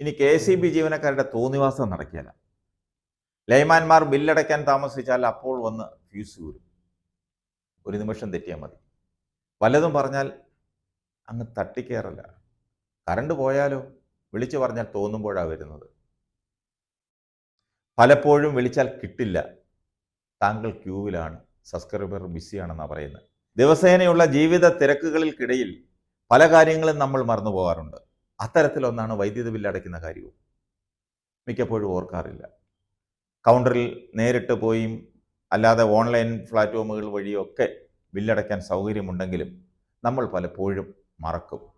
ഇനി K C B ജീവനക്കാരുടെ തോന്നിവാസം നടക്കില്ല ലൈമാന്മാർ ബില്ലടയ്ക്കാൻ താമസിച്ചാൽ അപ്പോൾ വന്ന് ഫ്യൂസ് ഊരും. ഒരു നിമിഷം തെറ്റിയാൽ മതി. വല്ലതും പറഞ്ഞാൽ അങ്ങ് തട്ടിക്കയറല്ല കറണ്ട് പോയാലോ? വിളിച്ചു പറഞ്ഞാൽ തോന്നുമ്പോഴാണ് വരുന്നത്. പലപ്പോഴും വിളിച്ചാൽ കിട്ടില്ല. താങ്കൾ ക്യൂവിലാണ്. സബ്സ്ക്രൈബർ ബിസിയാണെന്നാണ് പറയുന്നത്. ദിവസേനയുള്ള ജീവിത തിരക്കുകൾക്കിടയിൽ പല കാര്യങ്ങളും നമ്മൾ മറന്നു പോകാറുണ്ട് അത്തരത്തിലൊന്നാണ് വൈദ്യുതി ബില്ല് അടയ്ക്കുന്ന കാര്യവും. മിക്കപ്പോഴും ഓർക്കാറില്ല. കൗണ്ടറിൽ നേരിട്ട് പോയും അല്ലാതെ ഓൺലൈൻ പ്ലാറ്റ്ഫോമുകൾ വഴിയൊക്കെ ബില്ലടയ്ക്കാൻ സൗകര്യമുണ്ടെങ്കിലും നമ്മൾ പലപ്പോഴും മറക്കും.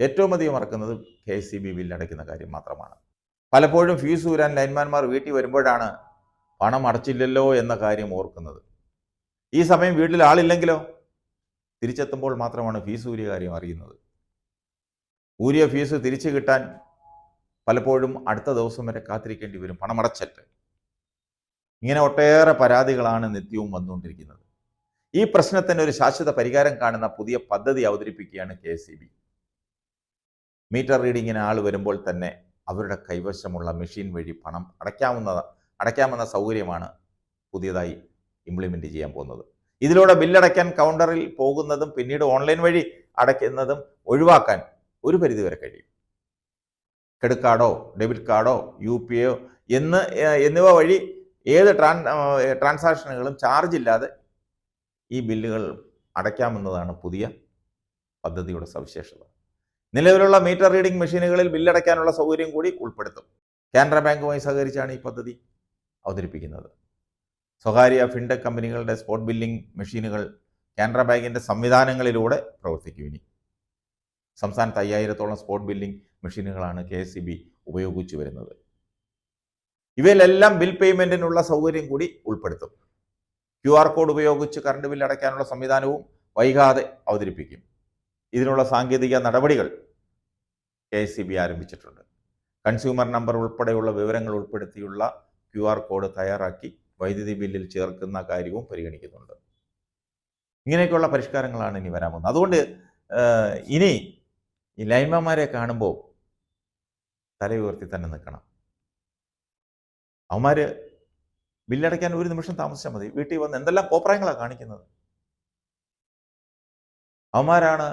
ഏറ്റവും അധികം മറക്കുന്നത് കെ എസ് സി ബി ബില്ലടയ്ക്കുന്ന കാര്യം മാത്രമാണ്. പലപ്പോഴും ഫീസ് ഊരാൻ ലൈൻമാൻമാർ വീട്ടിൽ വരുമ്പോഴാണ് പണം അടച്ചില്ലല്ലോ എന്ന കാര്യം ഓർക്കുന്നത്. ഈ സമയം വീട്ടിൽ ആളില്ലെങ്കിലോ? തിരിച്ചെത്തുമ്പോൾ മാത്രമാണ് ഫീസ് ഊരിയ കാര്യം അറിയുന്നത്. ഊരിയ ഫീസ് തിരിച്ചു കിട്ടാൻ പലപ്പോഴും അടുത്ത ദിവസം വരെ കാത്തിരിക്കേണ്ടി വരും. പണമടച്ചിട്ട് ഇങ്ങനെ ഒട്ടേറെ പരാതികളാണ് നിത്യവും വന്നുകൊണ്ടിരിക്കുന്നത്. ഈ പ്രശ്നത്തിന് ഒരു ശാശ്വത പരിഹാരം കാണുന്ന പുതിയ പദ്ധതി അവതരിപ്പിക്കുകയാണ് കെ എസ് ബി. മീറ്റർ റീഡിങ്ങിന് ആൾ വരുമ്പോൾ തന്നെ അവരുടെ കൈവശമുള്ള മെഷീൻ വഴി പണം അടയ്ക്കാവുന്ന അടയ്ക്കാമെന്ന സൗകര്യമാണ് പുതിയതായി ഇംപ്ലിമെന്റ് ചെയ്യാൻ പോകുന്നത്. ഇതിലൂടെ ബില്ലടയ്ക്കാൻ കൗണ്ടറിൽ പോകുന്നതും പിന്നീട് ഓൺലൈൻ വഴി അടയ്ക്കുന്നതും ഒഴിവാക്കാൻ ഒരു പരിധിവരെ കഴിയും. ക്രെഡിറ്റ് കാർഡോ ഡെബിറ്റ് കാർഡോ യു പി ഒ എന്ന് എന്നിവ വഴി ഏത് ട്രാൻ ട്രാൻസാക്ഷനുകളും ചാർജ് ഇല്ലാതെ ഈ ബില്ലുകൾ അടയ്ക്കാമെന്നതാണ് പുതിയ പദ്ധതിയുടെ സവിശേഷത. നിലവിലുള്ള മീറ്റർ റീഡിംഗ് മെഷീനുകളിൽ ബില്ലടയ്ക്കാനുള്ള സൗകര്യം കൂടി ഉൾപ്പെടുത്തും. കാനറ ബാങ്കുമായി സഹകരിച്ചാണ് ഈ പദ്ധതി അവതരിപ്പിക്കുന്നത്. സ്വകാര്യ ഫിൻടെക് കമ്പനികളുടെ സ്പോട്ട് ബില്ലിംഗ് മെഷീനുകൾ കാനറ ബാങ്കിന്റെ സംവിധാനങ്ങളിലൂടെ പ്രവർത്തിക്കും ഇനി. സംസ്ഥാനത്ത് അയ്യായിരത്തോളം സ്പോട്ട് ബില്ലിംഗ് മെഷീനുകളാണ് കെ എസ് ഉപയോഗിച്ചു വരുന്നത്. ഇവയിലെല്ലാം ബിൽ പേയ്മെന്റിനുള്ള സൗകര്യം കൂടി ഉൾപ്പെടുത്തും. ക്യു ആർ കോഡ് ഉപയോഗിച്ച് കറണ്ട് ബില്ല് അടയ്ക്കാനുള്ള സംവിധാനവും വൈകാതെ അവതരിപ്പിക്കും. ഇതിനുള്ള സാങ്കേതിക നടപടികൾ കെ എസ് ആരംഭിച്ചിട്ടുണ്ട്. കൺസ്യൂമർ നമ്പർ ഉൾപ്പെടെയുള്ള വിവരങ്ങൾ ഉൾപ്പെടുത്തിയുള്ള ക്യു ആർ കോഡ് തയ്യാറാക്കി വൈദ്യുതി ബില്ലിൽ ചേർക്കുന്ന കാര്യവും പരിഗണിക്കുന്നുണ്ട്. ഇങ്ങനെയൊക്കെയുള്ള പരിഷ്കാരങ്ങളാണ് ഇനി വരാൻ പോകുന്നത്. അതുകൊണ്ട് ഇനി കാണുമ്പോൾ കാണുമ്പോൾ തലയുയർത്തി തന്നെ നിൽക്കണം. അവന്മാർ ബില്ലടയ്ക്കാൻ ഒരു നിമിഷം താമസിച്ചാൽ മതി. വീട്ടിൽ വന്ന് എന്തെല്ലാം കോപ്രായങ്ങളാണ് കാണിക്കുന്നത്? അവന്മാരാണ്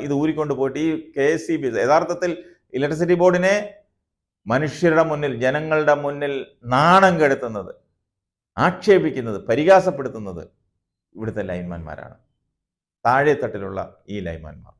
ഇത് ഊരിക്കൊണ്ട് പോയിട്ട് ഈ കെ എസ് സി ബി യഥാർത്ഥത്തിൽ ഇലക്ട്രിസിറ്റി ബോർഡിനെ മനുഷ്യരുടെ മുന്നിൽ ജനങ്ങളുടെ മുന്നിൽ നാണം കെടുത്തുന്നത് ആക്ഷേപിക്കുന്നത് പരിഹാസപ്പെടുത്തുന്നത് ഇവിടുത്തെ ലൈൻമാന്മാരാണ്. താഴെത്തട്ടിലുള്ള ഈ ലൈൻമാന്മാർ.